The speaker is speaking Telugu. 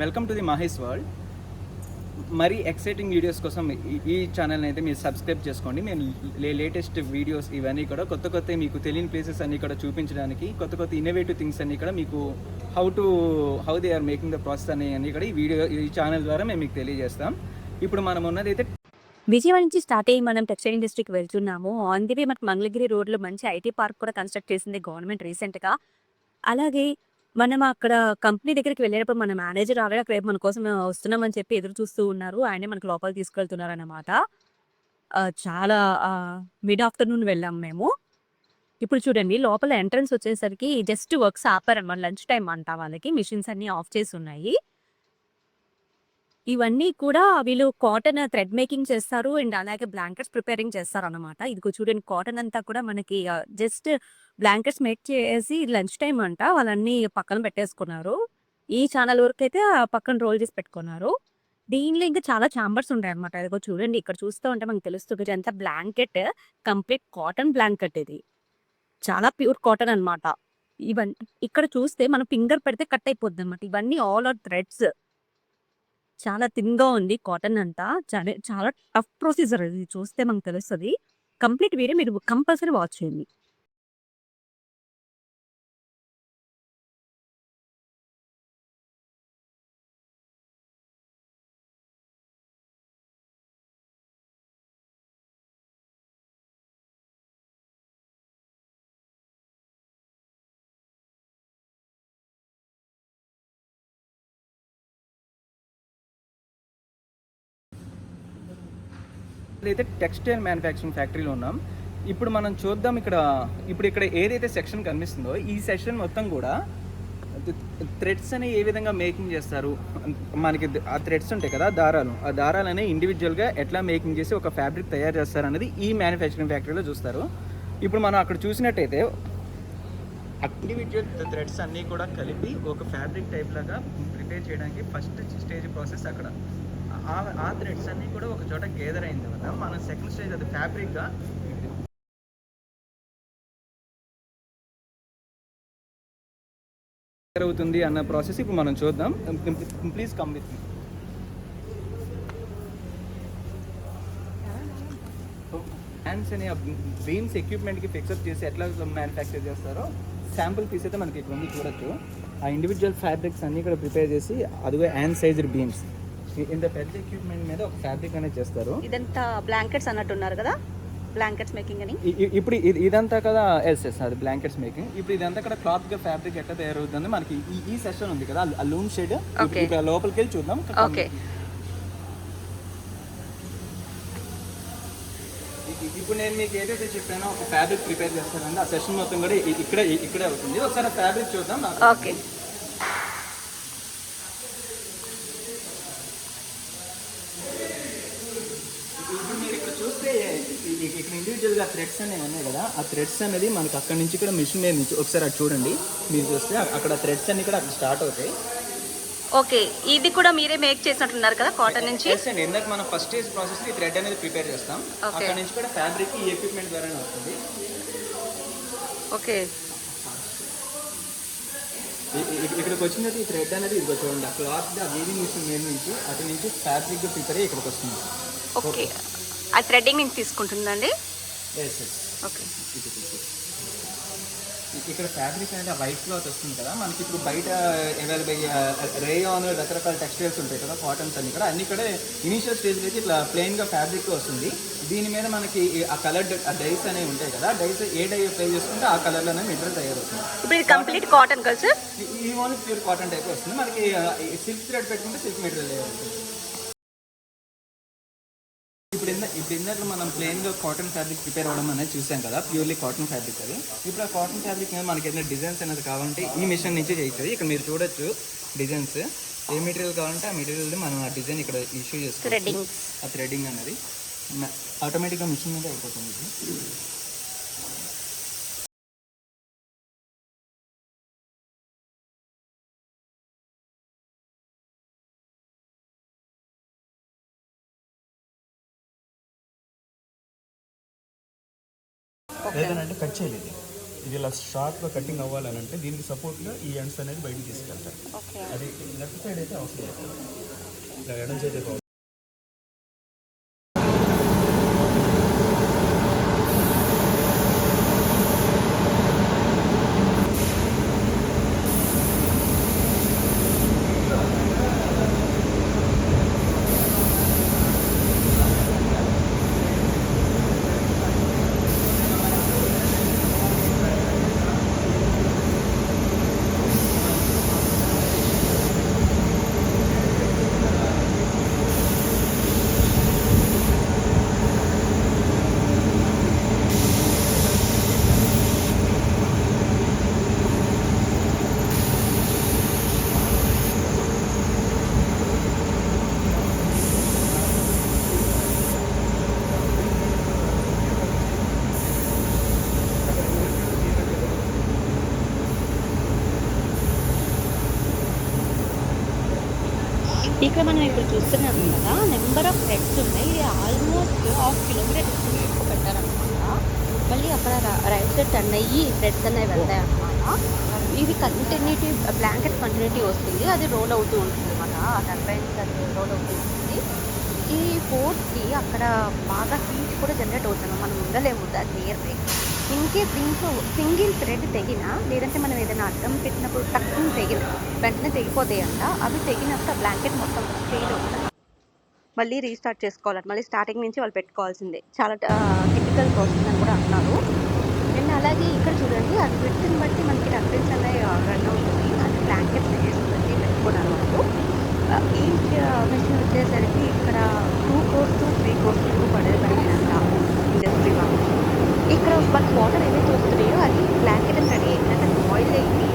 Welcome to the Mahesh world. మరీ ఎక్సైటింగ్ వీడియోస్ కోసం ఈ- ఛానల్ని అయితే మీరు సబ్స్క్రైబ్ చేసుకోండి. నేను లేటెస్ట్ వీడియోస్ ఇవన్నీ కూడా కొత్త కొత్త మీకు తెలియని ప్లేసెస్ అన్నీ కూడా చూపించడానికి కొత్త కొత్త ఇన్నోవేటివ్ థింగ్స్ అన్నీ కూడా మీకు how to how they are making the process అనే అన్ని కూడా ఈ వీడియో ఈ ఛానల్ ద్వారా మేము మీకు తెలియజేస్తాం. ఇప్పుడు మనం ఉన్నది అయితే విజయవాడ నుంచి స్టార్ట్ అయ్యి మనం టెక్స్టైల్ ఇండస్ట్రీకి వెళ్తున్నాము. ఆన్ ది వే మనకు మంగళగిరి రోడ్లో మంచి ఐటీ పార్క్ కూడా కన్స్ట్రక్ట్ చేసింది గవర్నమెంట్ రీసెంట్గా అలాగే మనం అక్కడ కంపెనీ దగ్గరికి వెళ్ళేటప్పుడు మన మేనేజర్ ఆల్రెడీ అక్కడ మన కోసం వస్తున్నామని చెప్పి ఎదురు చూస్తూ ఉన్నారు. ఆయనే మనకు లోపల తీసుకెళ్తున్నారు అన్నమాట చాలా మిడ్ ఆఫ్టర్నూన్ వెళ్ళాం మేము. ఇప్పుడు చూడండి లోపల ఎంట్రన్స్ వచ్చేసరికి జస్ట్ వర్క్స్ ఆపారనమాట లంచ్ టైం అంట వాళ్ళకి. మిషన్స్ అన్ని ఆఫ్ చేసి ఉన్నాయి. ఇవన్నీ కూడా వీళ్ళు కాటన్ థ్రెడ్ మేకింగ్ చేస్తారు. అండ్ అలాగే బ్లాంకెట్స్ ప్రిపేరింగ్ చేస్తారు అనమాట ఇదిగో చూడండి కాటన్ అంతా కూడా మనకి జస్ట్ బ్లాంకెట్స్ మేక్ చేసి లంచ్ టైం అంట. వాళ్ళన్నీ పక్కన పెట్టేసుకున్నారు. ఈ ఛానల్ వరకు అయితే ఆ పక్కన రోల్ చేసి పెట్టుకున్నారు. దీనిలో ఇంకా చాలా ఛాంబర్స్ ఉంటాయి అనమాట ఇదిగో చూడండి ఇక్కడ చూస్తూ ఉంటే మనకు తెలుస్తుంది ఇదంతా బ్లాంకెట్ కంప్లీట్ కాటన్ బ్లాంకెట్ ఇది. చాలా ప్యూర్ కాటన్ అనమాట ఇవన్నీ ఇక్కడ చూస్తే మనం ఫింగర్ పెడితే కట్ అయిపోద్ది అనమాట ఇవన్నీ ఆల్ ఆర్ థ్రెడ్స్. చాలా థిన్గా ఉంది కాటన్ అంతా. చాలా చాలా టఫ్ ప్రొసీజర్ ఇది చూస్తే మనకు తెలుస్తుంది. కంప్లీట్ వీడియో మీరు కంపల్సరీ వాచ్ చేయండి. అయితే టెక్స్టైల్ మ్యానుఫ్యాక్చరింగ్ ఫ్యాక్టరీలో ఉన్నాం. ఇప్పుడు మనం చూద్దాం ఇక్కడ ఇప్పుడు ఇక్కడ ఏదైతే సెక్షన్ కనిపిస్తుందో ఈ సెక్షన్ మొత్తం కూడా థ్రెడ్స్ అనేవి ఏ విధంగా మేకింగ్ చేస్తారు? మనకి ఆ థ్రెడ్స్ ఉంటాయి కదా దారాలు. ఆ దారాలు అనేవి ఇండివిజువల్గా ఎట్లా మేకింగ్ చేసి ఒక ఫ్యాబ్రిక్ తయారు చేస్తారు అనేది ఈ మ్యానుఫ్యాక్చరింగ్ ఫ్యాక్టరీలో చూస్తారు. ఇప్పుడు మనం అక్కడ చూసినట్టయితే ఇండివిజువల్ థ్రెడ్స్ అన్నీ కూడా కలిపి ఒక ఫ్యాబ్రిక్ టైప్ లాగా ప్రిపేర్ చేయడానికి ఫస్ట్ స్టేజ్ ప్రాసెస్ అక్కడ. ఆ- థ్రెడ్స్ అన్నీ కూడా ఒక చోట గేదర్ అయిన తర్వాత మనం సెకండ్ స్టేజ్ అది ఫ్యాబ్రిక్గా అవుతుంది అన్న ప్రాసెస్ ఇప్పుడు మనం చూద్దాం. ప్లీజ్ కమ్ విత్ హ్యాండ్స్ అనే బీమ్స్ ఎక్విప్మెంట్కి ఫిక్సప్ చేసి ఎట్లా మ్యానుఫ్యాక్చర్ చేస్తారో శాంపుల్ పీస్ అయితే మనకి ఇక్కడ ఉంది చూడొచ్చు. ఆ ఇండివిజువల్ ఫ్యాబ్రిక్స్ అన్నీ కూడా ప్రిపేర్ చేసి అదిగో హ్యాండ్ సైజ్డ్ బీమ్స్ ఇంత పెద్ద ఎక్విప్మెంట్ మీద ఒక ఫ్యాబ్రిక్ అనేది చేస్తారు. ఇదంతా బ్లాంకెట్స్ అన్నట్టున్నారు కదా? బ్లాంకెట్స్ మేకింగ్ అని. ఇప్పుడు ఇది- ఇదంతా కదా ఎస్ ఎస్ అది బ్లాంకెట్స్ మేకింగ్ ఇప్పుడు ఇదంతా కూడా క్లాత్గా ఫ్యాబ్రిక్ ఎట్లా తయారవుతుంది మనకి ఈ ఈ సెషన్ ఉంది కదా ఆ లూమ్ షేడ్. ఇప్పుడు లోపలికి వెళ్ళి చూద్దాం. ఓకే ఇప్పుడు నేను మీకు ఏదైతే చెప్పానో ఒక ఫ్యాబ్రిక్ ప్రిపేర్ చేస్తానండి ఆ సెషన్ మొత్తం కూడా ఇక్కడే ఇక్కడే అవుతుంది. ఒకసారి ఫ్యాబ్రిక్ చూద్దాం. ఓకే ఇప్పుడు మీరు ఇక్కడ చూస్తే ఇ- ఇ- ఇక్కడ ఇండివిజువల్గా థ్రెడ్స్ అనేవి ఉన్నాయి కదా ఆ థ్రెడ్స్ అనేది మనకి అక్కడ నుంచి కూడా మిషన్ మీద నుంచి ఒకసారి అది చూడండి. మీరు చూస్తే అక్కడ థ్రెడ్స్ అన్ని కూడా అక్కడ స్టార్ట్ అవుతాయి. ఓకే ఇది కూడా మీరే మేక్ చేసినట్టున్నారు కదా కాటన్ నుంచి? అండి ఇందాక మనం ఫస్ట్ స్టేజ్ ప్రాసెస్ ఈ థ్రెడ్ అనేది ప్రిపేర్ చేస్తాం. అక్కడ నుంచి కూడా ఫ్యాబ్రిక్ ఈ ఎక్విప్మెంట్ ద్వారానే వస్తుంది. ఓకే. ఇక్కడికి వచ్చినట్టు ఈ థ్రెడ్ అనేది ఇదిగో చూడండి ఆ క్లాత్ ఆ వీవింగ్ మిషన్ మీద నుంచి అటు నుంచి ఫ్యాబ్రిక్ ప్రిపేర్ ఇక్కడికి వస్తుంది. ఓకే. ఆ థ్రెడ్డింగ్ నుంచి తీసుకుంటుందండి? ఓకే ఇక్కడ ఫ్యాబ్రిక్ అనేది ఆ వైట్ క్లాత్ వస్తుంది కదా మనకి ఇప్పుడు బయట అవైలబుల్ రేయాన్ రకరకాల టెక్స్టైల్స్ ఉంటాయి కదా కాటన్స్ అన్ని కూడా అన్ని కూడా ఇనీషియల్ స్టేజ్ అయితే ఇట్లా ప్లెయిన్గా ఫ్యాబ్రిక్ వస్తుంది. దీని మీద మనకి ఆ కలర్ ఆ డైస్ అనేవి ఉంటాయి కదా డైస్ ఏ డై అప్లై చేసుకుంటే ఆ కలర్లోనే మెటీరియల్ తయారవుతుంది. ఇప్పుడు ఇది కంప్లీట్ కాటన్ కదా సార్ ఈ ఓన్లీ ప్యూర్ కాటన్ టైప్ వస్తుంది. మనకి సిల్క్ థ్రెడ్ పెట్టుకుంటే సిల్క్ మెటీరియల్ తయారవుతుంది. ఇందాక మనం ప్లెయిన్గా కాటన్ ఫ్యాబ్రిక్ ప్రిపేర్ అవ్వడం అనేది చూసాం కదా ప్యూర్లీ కాటన్ ఫ్యాబ్రిక్ అది. ఇప్పుడు ఆ కాటన్ ఫ్యాబ్రిక్ మీద మనకి ఏదైనా డిజైన్స్ అనేది కావాలంటే ఈ మిషన్ నుంచి చేయించదు ఇక్కడ మీరు చూడొచ్చు డిజైన్స్ ఏ మెటీరియల్ కావాలంటే ఆ మెటీరియల్ మనం ఆ డిజైన్ ఇక్కడ ఇష్యూ చేసుకోవచ్చు. ఆ థ్రెడ్డింగ్ అనేది. ఆటోమేటిక్గా మిషన్ మీద అయిపోతుంది లేదనంటే కట్ చేయలేదు. ఇది ఇలా షార్ప్గా కటింగ్ అవ్వాలని అంటే దీనికి సపోర్ట్గా ఈ ఎండ్స్ అనేది బయటికి తీసుకెళ్తారు. అది లెఫ్ట్ సైడ్ అయితే అవసరం లేదు. ఇలా ఎడం సైడ్ అయితే ఇక్కడ మనం ఇప్పుడు చూస్తున్నాం కదా నెంబర్ ఆఫ్ రెడ్స్ ఉన్నాయి. ఇది ఆల్మోస్ట్ హాఫ్ కిలోమీటర్ డిస్టెన్స్ ఎక్కువ పెట్టారనమాట. మళ్ళీ అక్కడ రైట్ సైడ్ టర్న్ అయ్యి రెడ్స్ అనేవి వెళ్తాయి అనమాట ఇది కంటిన్యూటీ బ్లాంకెట్ కంటిన్యూటీ వస్తుంది. అది రోల్ అవుతూ ఉంటుంది అనమాట ఆ టర్బైన్స్ అది రోల్ అవుతూ ఉంటుంది. ఈ ఫోర్త్కి అక్కడ బాగా హీట్ కూడా జనరేట్ అవుతుంది. మనం ఉండలేము. దాని నియర్ ఇన్ కేస్ దీంట్లో సింగిల్ థ్రెడ్ తెగినా లేదంటే మనం ఏదైనా అడ్డం పెట్టినప్పుడు తక్కువ తెగిన వెంటనే తెగిపోతాయి అంట. అవి తెగినంత బ్లాంకెట్ మొత్తం ఫెయిల్ అవుతుంది. మళ్ళీ రీస్టార్ట్ చేసుకోవాలి మళ్ళీ స్టార్టింగ్ నుంచి వాళ్ళు పెట్టుకోవాల్సిందే. చాలా టిపికల్ ప్రాసెస్ అని కూడా అంటున్నారు. అండ్ అలాగే ఇక్కడ చూడండి అది విడ్త్ని బట్టి మనకి టర్బిన్స్ అనే రన్ అవుతుంది. అది బ్లాంకెట్ సైజ్ బట్టి పెట్టుకున్నారు వాళ్ళు ఈ మెషిన్ వచ్చేసరికి ఇక్కడ టూ కోర్స్ త్రీ కోర్స్ పడే పడేది పడిపోయినంత ఇండస్ట్రీ వాళ్ళు. ఇక్కడ మనకు వాటర్ ఏదైతే వస్తున్నాయో అది బ్లాంకెట్ అని రెడీ అయింది అంటే బాయిల్ అయింది